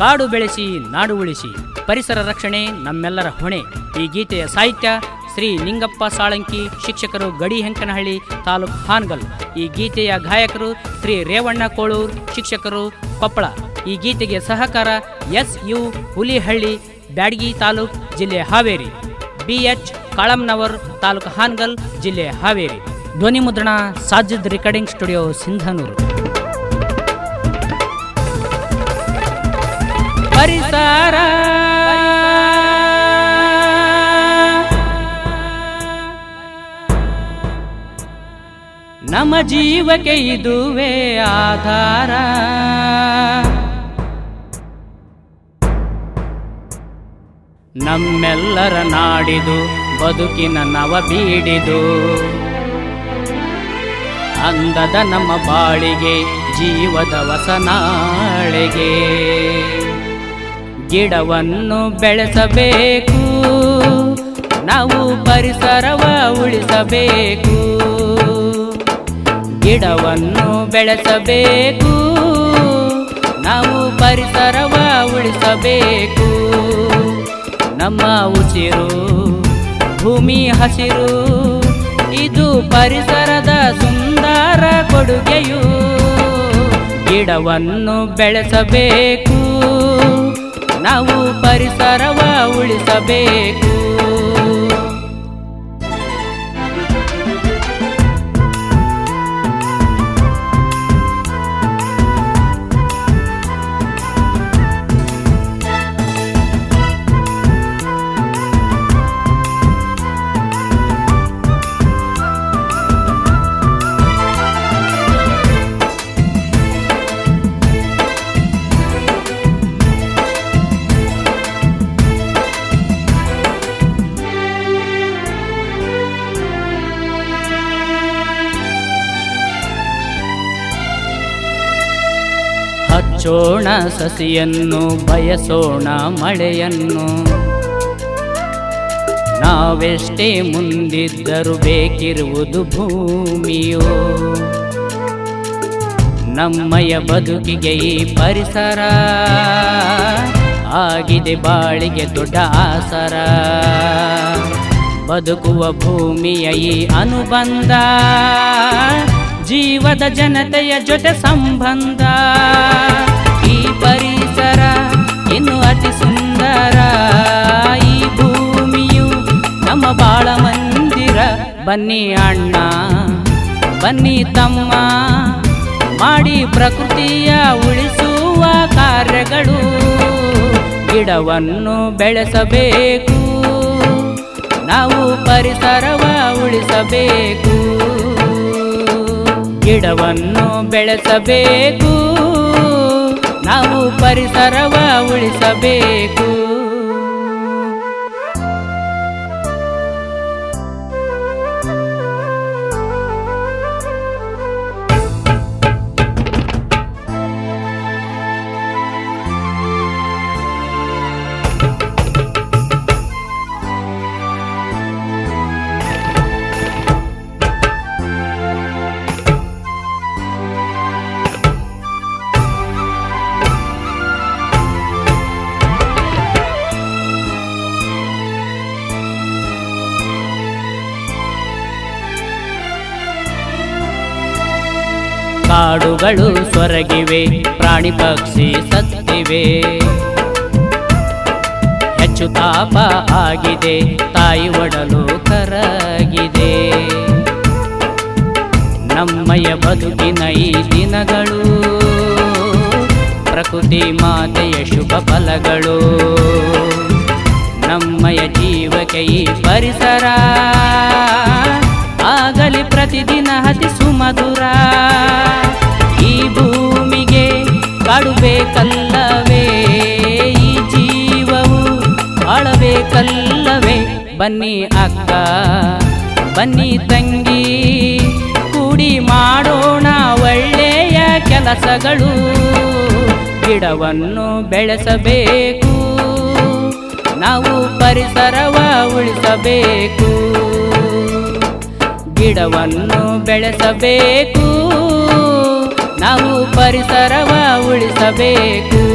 ಕಾಡು ಬೆಳೆಸಿ, ನಾಡು ಉಳಿಸಿ. ಪರಿಸರ ರಕ್ಷಣೆ ನಮ್ಮೆಲ್ಲರ ಹೊಣೆ. ಈ ಗೀತೆಯ ಸಾಹಿತ್ಯ ಶ್ರೀ ನಿಂಗಪ್ಪ ಸಾಳಂಕಿ, ಶಿಕ್ಷಕರು ಗಡಿ ಹೆಂಕನಹಳ್ಳಿ ತಾಲೂಕು ಹಾನಗಲ್. ಈ ಗೀತೆಯ ಗಾಯಕರು ಶ್ರೀ ರೇವಣ್ಣ ಕೋಳೂರ್, ಶಿಕ್ಷಕರು ಕೊಪ್ಪಳ. ಈ ಗೀತೆಗೆ ಸಹಕಾರ ಎಸ್ ಯು ಹುಲಿಹಳ್ಳಿ, ಬ್ಯಾಡಗಿ ತಾಲೂಕು, ಜಿಲ್ಲೆ ಹಾವೇರಿ. ಬಿ ಎಚ್ ಕಾಳಮ್ನವರ್ ತಾಲೂಕು ಹಾನಗಲ್, ಜಿಲ್ಲೆ ಹಾವೇರಿ. ಧ್ವನಿ ಮುದ್ರಣ ಸಾಜಿದ್ ರೆಕಾರ್ಡಿಂಗ್ ಸ್ಟುಡಿಯೋ ಸಿಂಧನೂರು. ಪರಿಸರ ನಮ್ಮ ಜೀವಕ್ಕೆ ಇದುವೇ ಆಧಾರ. ನಮ್ಮೆಲ್ಲರ ನಾಡಿದು, ಬದುಕಿನ ನವ ಬೀಡಿದು. ಅಂದದ ನಮ್ಮ ಬಾಳಿಗೆ, ಜೀವದ ವಸನಾಳೆಗೆ ಗಿಡವನ್ನು ಬೆಳೆಸಬೇಕು. ನಾವು ಪರಿಸರವ ಉಳಿಸಬೇಕು. ಗಿಡವನ್ನು ಬೆಳೆಸಬೇಕು. ನಾವು ಪರಿಸರವ ಉಳಿಸಬೇಕು. ನಮ್ಮ ಉಸಿರು, ಭೂಮಿ ಹಸಿರು. ಇದು ಪರಿಸರದ ಸುಂದರ ಕೊಡುಗೆಯು. ಗಿಡವನ್ನು ಬೆಳೆಸಬೇಕು. ನಾವು ಪರಿಸರವ ಉಳಿಸಬೇಕು. ಹಚ್ಚೋಣ ಸಸಿಯನ್ನು, ಬಯಸೋಣ ಮಳೆಯನ್ನು. ನಾವೆಷ್ಟೇ ಮುಂದಿದ್ದರೂ ಬೇಕಿರುವುದು ಭೂಮಿಯೋ. ನಮ್ಮಯ ಬದುಕಿಗೆ ಈ ಪರಿಸರ ಆಗಿದೆ ಬಾಳಿಗೆ ದೊಡ್ಡ ಆಸರ. ಬದುಕುವ ಭೂಮಿಯ ಈ ಅನುಬಂಧ, ಜೀವದ ಜನತೆಯ ಜೊತೆ ಸಂಬಂಧ. ಬನ್ನಿ ಅಣ್ಣ, ಬನ್ನಿ ತಮ್ಮ. ಮಾಡಿ ಪ್ರಕೃತಿಯ ಉಳಿಸುವ ಕಾರ್ಯಗಳು, ಗಿಡವನ್ನು ಬೆಳೆಸಬೇಕು. ನಾವು ಪರಿಸರವ ಉಳಿಸಬೇಕು. ಗಿಡವನ್ನು ಬೆಳೆಸಬೇಕು. ನಾವು ಪರಿಸರವ ಉಳಿಸಬೇಕು. ಕಾಡುಗಳು ಸೊರಗಿವೆ, ಪ್ರಾಣಿ ಪಕ್ಷಿ ಸತ್ತಿವೆ. ಹೆಚ್ಚು ತಾಪ ಆಗಿದೆ, ತಾಯಿ ಒಡಲು ಕರಗಿದೆ. ನಮ್ಮಯ ಬದುಕಿನ ಈ ದಿನಗಳು, ಪ್ರಕೃತಿ ಮಾತೆಯ ಶುಭ ಫಲಗಳು. ನಮ್ಮಯ ಜೀವಕ್ಕೆ ಈ ಪರಿಸರ, ಆಗಲಿ ಪ್ರತಿದಿನ ಈ ಭೂಮಿಗೆ ಕಾಡುಬೇಕಲ್ಲವೇ? ಈ ಜೀವವು ಬಾಳಬೇಕಲ್ಲವೇ? ಬನ್ನಿ ಅಕ್ಕ, ಬನ್ನಿ ತಂಗಿ, ಕೂಡಿ ಮಾಡೋಣ ಒಳ್ಳೆಯ ಕೆಲಸಗಳು. ಗಿಡವನ್ನು ಬೆಳೆಸಬೇಕು, ನಾವು ಪರಿಸರವ ಉಳಿಸಬೇಕು. ಗಿಡವನ್ನು ಬೆಳೆಸಬೇಕು. ನಾವು ಪರಿಸರವ ಉಳಿಸಬೇಕು.